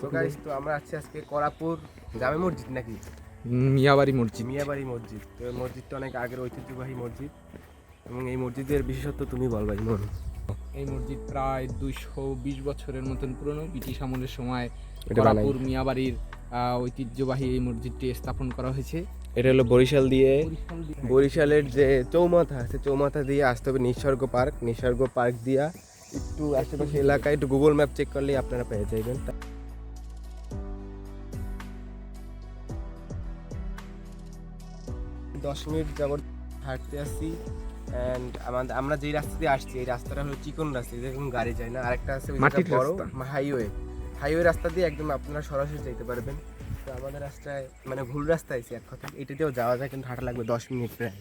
তো গাইস তো আমরা আছি আজকে করাপুর জামে মসজিদ নাকি? মিয়াবাড়ি মসজিদ। মিয়াবাড়ি মসজিদ। তো এই মসজিদটা অনেক আগের ঐতিহ্যবাহী মসজিদ। এবং এই মসজিদের বিশেষত্ব তুমি বলবা ইমন। এই মসজিদ প্রায় দুইশো বিশ বছরের মতন পুরনো। ব্রিটিশ আমলের সময় করাপুর মিয়াবাড়ির ঐতিহ্যবাহী এই মসজিদটি স্থাপন করা হয়েছে। এটা হলো বরিশাল দিয়ে। বরিশাল দিয়ে- বরিশালের যে চৌমাথা আছে চৌমাথা দিয়ে আসতে হবে নিসর্গ পার্ক। নিসর্গ পার্ক দিয়া একটু আশেপাশে এলাকায় একটু গুগল ম্যাপ চেক করলেই আপনারা পেয়ে যাবেন। দশ মিনিট যাবত হাঁটতে আসছি অ্যান্ড আমাদের আমরা যেই রাস্তা দিয়ে আসছি এই রাস্তাটা হলো চিকন রাস্তা যেরকম গাড়ি যায় না। আরেকটা আছে বড় হাইওয়ে হাইওয়ে রাস্তা দিয়ে একদম আপনারা সরাসরি যেতে পারবেন। তো আমাদের রাস্তায় মানে ভুল রাস্তায় আছে এক কথা এটাতেও যাওয়া যায় কিন্তু হাঁটা লাগবে দশ মিনিট প্রায়।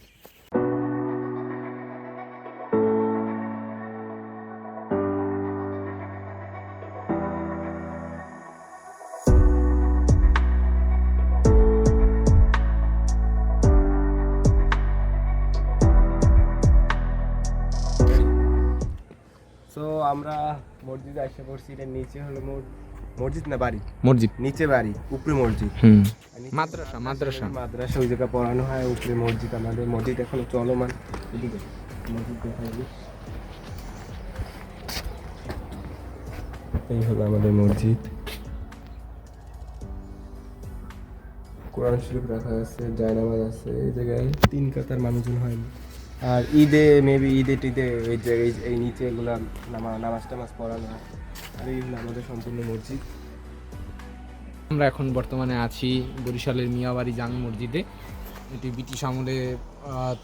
সো আমরা মসজিদে এসে পড়ছি এটার নিচে হলো মসজিদ না বাড়ি? মসজিদ। নিচে বাড়ি উপরে মসজিদ। হুম। মাদ্রাসা, মাদ্রাসা। মাদ্রাসা। ওই জায়গায় পড়ানো হয় উপরে মসজিদ। আমাদের মসজিদ এখনও চলমান। এদিকে মসজিদ দিই। এই হলো আমাদের মসজিদ। কোরআন শরীফ রাখা আছে জায়নামাজ আছে এই জায়গায় তিন কাতার মানুষজন হয়নি আর ঈদে মেবি ঈদে টিদে এই জায়গায় এই নিচে এগুলা নামা, নামাজ টামাজ পড়ানো, আর এই আমাদের সম্পূর্ণ মসজিদ। আমরা এখন বর্তমানে আছি বরিশালের মিয়াবাড়ি জাং মসজিদে। এটি ব্রিটিশ আমলে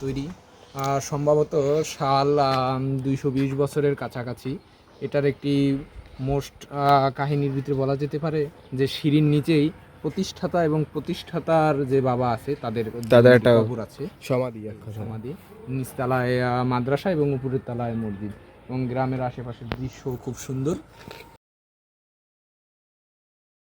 তৈরি। সম্ভবত সাল দুইশো বিশ বছরের কাছাকাছি। এটার একটি মোস্ট কাহিনীর ভিতরে বলা যেতে পারে যে সিঁড়ির নিচেই প্রতিষ্ঠাতা এবং প্রতিষ্ঠাতার যে বাবা আছে তাদের তাদের একটা- কবর আছে। সমাধি সমাধি। নিচতলায় মাদ্রাসা এবং উপরের তলায় মসজিদ। এবং গ্রামের আশেপাশের দৃশ্য খুব সুন্দর।